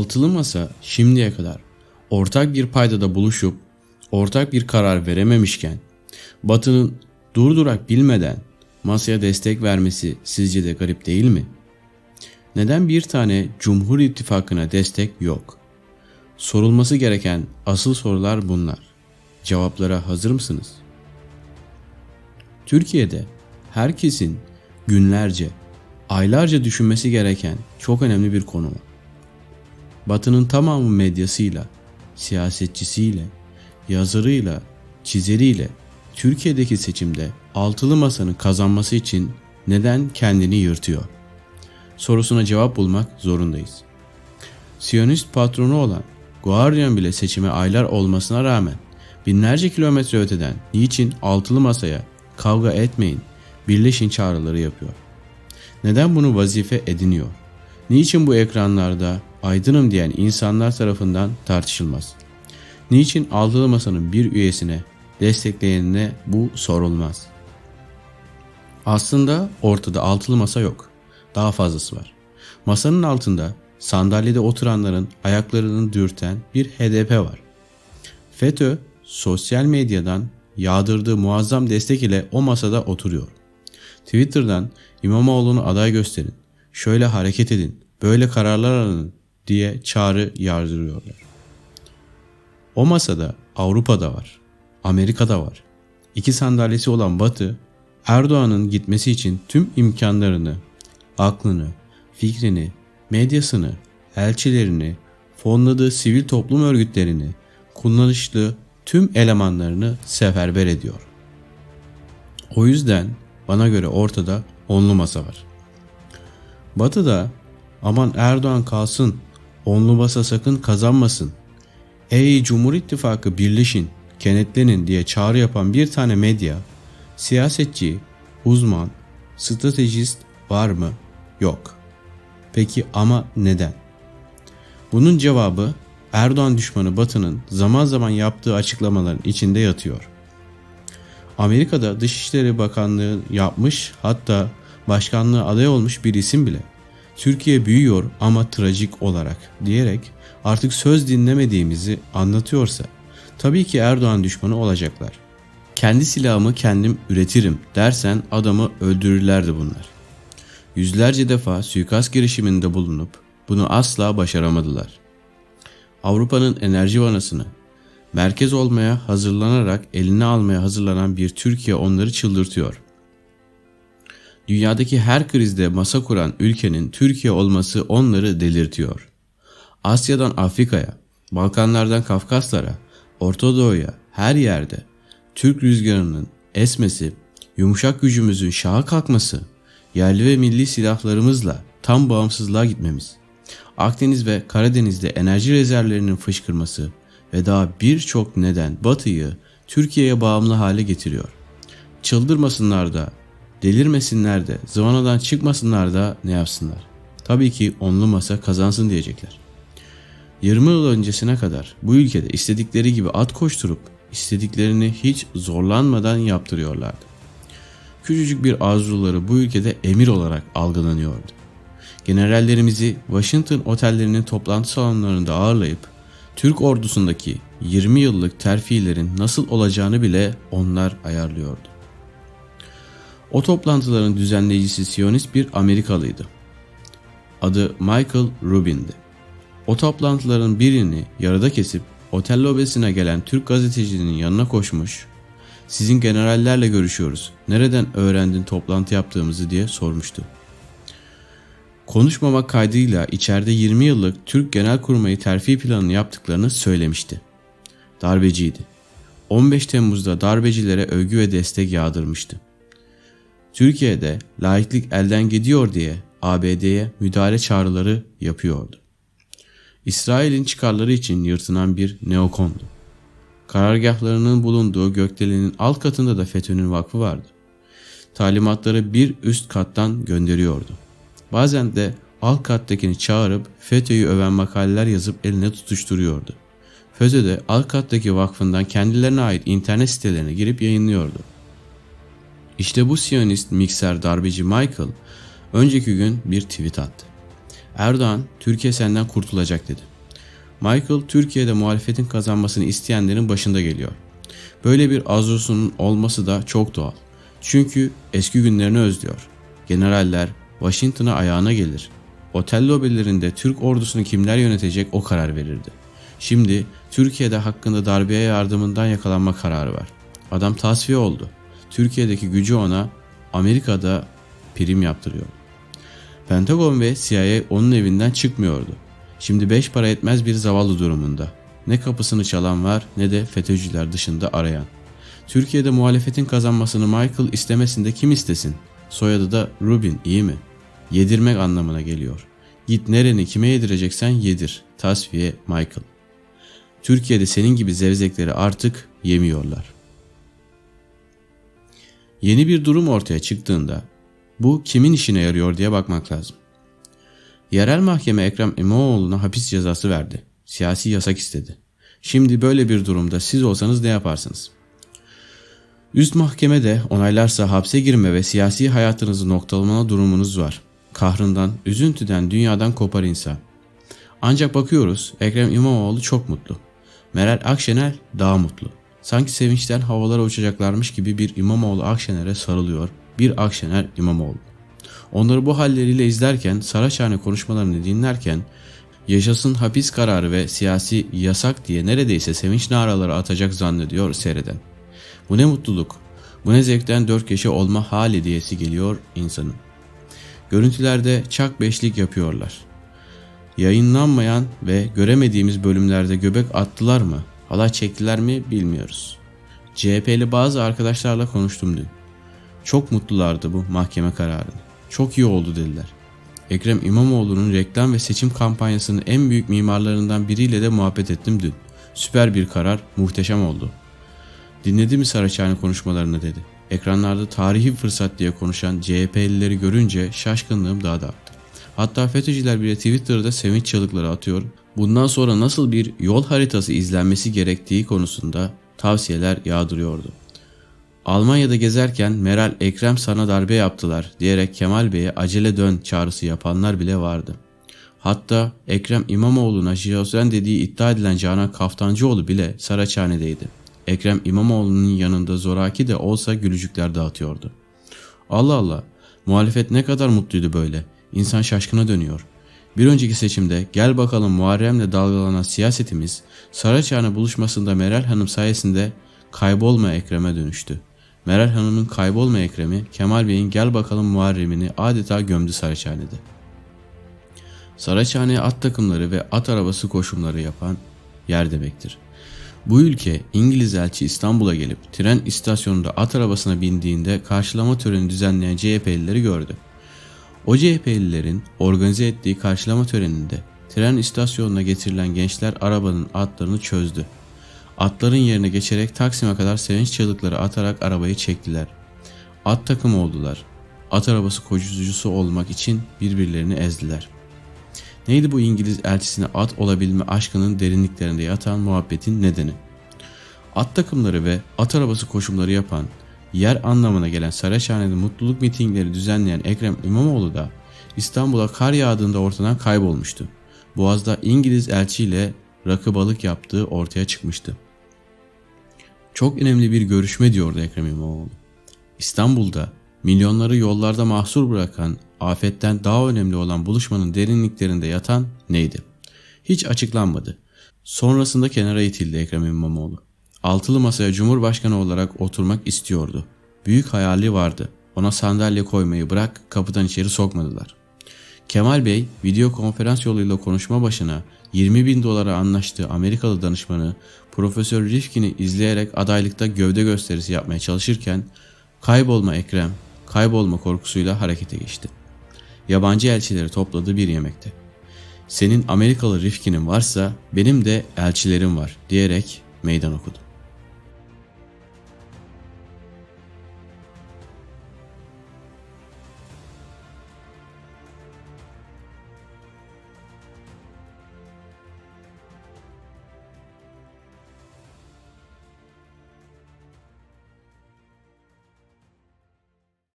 Altılı masa şimdiye kadar ortak bir paydada buluşup ortak bir karar verememişken Batı'nın durdurak bilmeden masaya destek vermesi sizce de garip değil mi? Neden bir tane Cumhur İttifakı'na destek yok? Sorulması gereken asıl sorular bunlar. Cevaplara hazır mısınız? Türkiye'de herkesin günlerce, aylarca düşünmesi gereken çok önemli bir konu var. Batı'nın tamamı medyasıyla, siyasetçisiyle, yazarıyla, çizeriyle Türkiye'deki seçimde altılı masanın kazanması için neden kendini yırtıyor? Sorusuna cevap bulmak zorundayız. Siyonist patronu olan Guardian bile seçime aylar olmasına rağmen binlerce kilometre öteden niçin altılı masaya kavga etmeyin, birleşin çağrıları yapıyor? Neden bunu vazife ediniyor? Niçin bu ekranlarda aydınım diyen insanlar tarafından tartışılmaz? Niçin altılı masanın bir üyesine, destekleyenine bu sorulmaz? Aslında ortada altılı masa yok. Daha fazlası var. Masanın altında sandalyede oturanların ayaklarını dürten bir HDP var. FETÖ sosyal medyadan yağdırdığı muazzam destek ile o masada oturuyor. Twitter'dan İmamoğlu'nu aday gösterin, şöyle hareket edin, böyle kararlar alın diye çağrı yardırıyorlar. O masada Avrupa'da var, Amerika'da var. İki sandalyesi olan Batı, Erdoğan'ın gitmesi için tüm imkanlarını, aklını, fikrini, medyasını, elçilerini, fonladığı sivil toplum örgütlerini, kullanışlı tüm elemanlarını seferber ediyor. O yüzden bana göre ortada onlu masa var. Batı'da aman Erdoğan kalsın, onlu masa sakın kazanmasın. Ey Cumhur İttifakı birleşin, kenetlenin diye çağrı yapan bir tane medya, siyasetçi, uzman, stratejist var mı? Yok. Peki ama neden? Bunun cevabı Erdoğan düşmanı Batı'nın zaman zaman yaptığı açıklamaların içinde yatıyor. Amerika'da Dışişleri Bakanlığı yapmış hatta başkanlığı aday olmuş bir isim bile Türkiye büyüyor ama trajik olarak diyerek artık söz dinlemediğimizi anlatıyorsa tabii ki Erdoğan düşmanı olacaklar. Kendi silahımı kendim üretirim dersen adamı öldürürlerdi bunlar. Yüzlerce defa suikast girişiminde bulunup bunu asla başaramadılar. Avrupa'nın enerji vanasını merkez olmaya hazırlanarak eline almaya hazırlanan bir Türkiye onları çıldırtıyor. Dünyadaki her krizde masa kuran ülkenin Türkiye olması onları delirtiyor. Asya'dan Afrika'ya, Balkanlardan Kafkaslara, Orta Doğu'ya her yerde Türk rüzgarının esmesi, yumuşak gücümüzün şaha kalkması, yerli ve milli silahlarımızla tam bağımsızlığa gitmemiz, Akdeniz ve Karadeniz'de enerji rezervlerinin fışkırması ve daha birçok neden Batı'yı Türkiye'ye bağımlı hale getiriyor. Çıldırmasınlar da, delirmesinler de, zıvanadan çıkmasınlar da ne yapsınlar? Tabii ki onlu masa kazansın diyecekler. 20 yıl öncesine kadar bu ülkede istedikleri gibi at koşturup istediklerini hiç zorlanmadan yaptırıyorlardı. Küçücük bir arzuları bu ülkede emir olarak algılanıyordu. Generallerimizi Washington otellerinin toplantı salonlarında ağırlayıp Türk ordusundaki 20 yıllık terfilerin nasıl olacağını bile onlar ayarlıyordu. O toplantıların düzenleyicisi Siyonist bir Amerikalıydı. Adı Michael Rubin'di. O toplantıların birini yarıda kesip otel lobesine gelen Türk gazetecinin yanına koşmuş, sizin generallerle görüşüyoruz, nereden öğrendin toplantı yaptığımızı diye sormuştu. Konuşmamak kaydıyla içeride 20 yıllık Türk Genelkurmayı terfi planını yaptıklarını söylemişti. Darbeciydi. 15 Temmuz'da darbecilere övgü ve destek yağdırmıştı. Türkiye'de laiklik elden gidiyor diye ABD'ye müdahale çağrıları yapıyordu. İsrail'in çıkarları için yırtınan bir neokondu. Karargahlarının bulunduğu gökdelenin alt katında da FETÖ'nün vakfı vardı. Talimatları bir üst kattan gönderiyordu. Bazen de alt kattakini çağırıp FETÖ'yü öven makaleler yazıp eline tutuşturuyordu. FETÖ de alt kattaki vakfından kendilerine ait internet sitelerine girip yayınlıyordu. İşte bu Siyonist mikser darbeci Michael önceki gün bir tweet attı. Erdoğan, Türkiye senden kurtulacak dedi. Michael, Türkiye'de muhalefetin kazanmasını isteyenlerin başında geliyor. Böyle bir arzusunun olması da çok doğal. Çünkü eski günlerini özlüyor. Generaller Washington'a ayağına gelir. Otel lobilerinde Türk ordusunu kimler yönetecek o karar verirdi. Şimdi Türkiye'de hakkında darbeye yardımından yakalanma kararı var. Adam tasfiye oldu. Türkiye'deki gücü ona Amerika'da prim yaptırıyor. Pentagon ve CIA onun evinden çıkmıyordu. Şimdi beş para etmez bir zavallı durumunda. Ne kapısını çalan var ne de FETÖ'cüler dışında arayan. Türkiye'de muhalefetin kazanmasını Michael istemesinde kim istesin? Soyadı da Rubin iyi mi? Yedirmek anlamına geliyor. Git nereni kime yedireceksen yedir. Tasfiye Michael. Türkiye'de senin gibi zevzekleri artık yemiyorlar. Yeni bir durum ortaya çıktığında bu kimin işine yarıyor diye bakmak lazım. Yerel mahkeme Ekrem İmamoğlu'na hapis cezası verdi. Siyasi yasak istedi. Şimdi böyle bir durumda siz olsanız ne yaparsınız? Üst mahkeme de onaylarsa hapse girme ve siyasi hayatınızı noktalama durumunuz var. Kahrından, üzüntüden, dünyadan kopar insan. Ancak bakıyoruz Ekrem İmamoğlu çok mutlu. Meral Akşener daha mutlu. Sanki sevinçten havalara uçacaklarmış gibi bir İmamoğlu Akşener'e sarılıyor. Bir Akşener İmamoğlu. Onları bu halleriyle izlerken, Saraçhane konuşmalarını dinlerken yaşasın hapis kararı ve siyasi yasak diye neredeyse sevinç naraları atacak zannediyor seyreden. Bu ne mutluluk, bu ne zevkten dört köşe olma hali diyesi geliyor insanın. Görüntülerde çak beşlik yapıyorlar. Yayınlanmayan ve göremediğimiz bölümlerde göbek attılar mı, halay çektiler mi bilmiyoruz. CHP'li bazı arkadaşlarla konuştum dün. Çok mutlulardı bu mahkeme kararını. Çok iyi oldu dediler. Ekrem İmamoğlu'nun reklam ve seçim kampanyasının en büyük mimarlarından biriyle de muhabbet ettim dün. Süper bir karar, muhteşem oldu. Dinledi mi Saraçhane konuşmalarını dedi. Ekranlarda tarihi fırsat diye konuşan CHP'lileri görünce şaşkınlığım daha da arttı. Hatta FETÖ'cüler bile Twitter'da sevinç çığlıkları atıyor. Bundan sonra nasıl bir yol haritası izlenmesi gerektiği konusunda tavsiyeler yağdırıyordu. Almanya'da gezerken Meral Ekrem sana darbe yaptılar diyerek Kemal Bey'e acele dön çağrısı yapanlar bile vardı. Hatta Ekrem İmamoğlu'na şizofren dediği iddia edilen Canan Kaftancıoğlu bile Saraçhane'deydi. Ekrem İmamoğlu'nun yanında zoraki de olsa gülücükler dağıtıyordu. Allah Allah, muhalefet ne kadar mutluydu böyle. İnsan şaşkına dönüyor. Bir önceki seçimde gel bakalım Muharrem'le dalgalanan siyasetimiz Saraçhane buluşmasında Meral Hanım sayesinde kaybolma Ekrem'e dönüştü. Meral Hanım'ın kaybolma Ekrem'i Kemal Bey'in gel bakalım Muharrem'ini adeta gömdü Saraçhane'de. Saraçhane at takımları ve at arabası koşumları yapan yer demektir. Bu ülke İngiliz elçi İstanbul'a gelip tren istasyonunda at arabasına bindiğinde karşılama töreni düzenleyen CHP'lileri gördü. O CHP'lilerin organize ettiği karşılama töreninde tren istasyonuna getirilen gençler arabanın atlarını çözdü. Atların yerine geçerek Taksim'e kadar sevinç çığlıkları atarak arabayı çektiler. At takımı oldular. At arabası koşucusu olmak için birbirlerini ezdiler. Neydi bu İngiliz elçisine at olabilme aşkının derinliklerinde yatan muhabbetin nedeni? At takımları ve at arabası koşumları yapan, yer anlamına gelen Saraçhane'de mutluluk mitingleri düzenleyen Ekrem İmamoğlu da İstanbul'a kar yağdığında ortadan kaybolmuştu. Boğaz'da İngiliz elçiyle rakı balık yaptığı ortaya çıkmıştı. Çok önemli bir görüşme diyordu Ekrem İmamoğlu. İstanbul'da milyonları yollarda mahsur bırakan afetten daha önemli olan buluşmanın derinliklerinde yatan neydi? Hiç açıklanmadı. Sonrasında kenara itildi Ekrem İmamoğlu. Altılı masaya Cumhurbaşkanı olarak oturmak istiyordu. Büyük hayali vardı. Ona sandalye koymayı bırak kapıdan içeri sokmadılar. Kemal Bey video konferans yoluyla konuşma başına 20 bin dolara anlaştığı Amerikalı danışmanı Profesör Rifkin'i izleyerek adaylıkta gövde gösterisi yapmaya çalışırken kaybolma Ekrem, kaybolma korkusuyla harekete geçti. Yabancı elçileri topladığı bir yemekte. Senin Amerikalı Rifkin'in varsa benim de elçilerim var diyerek meydan okudu.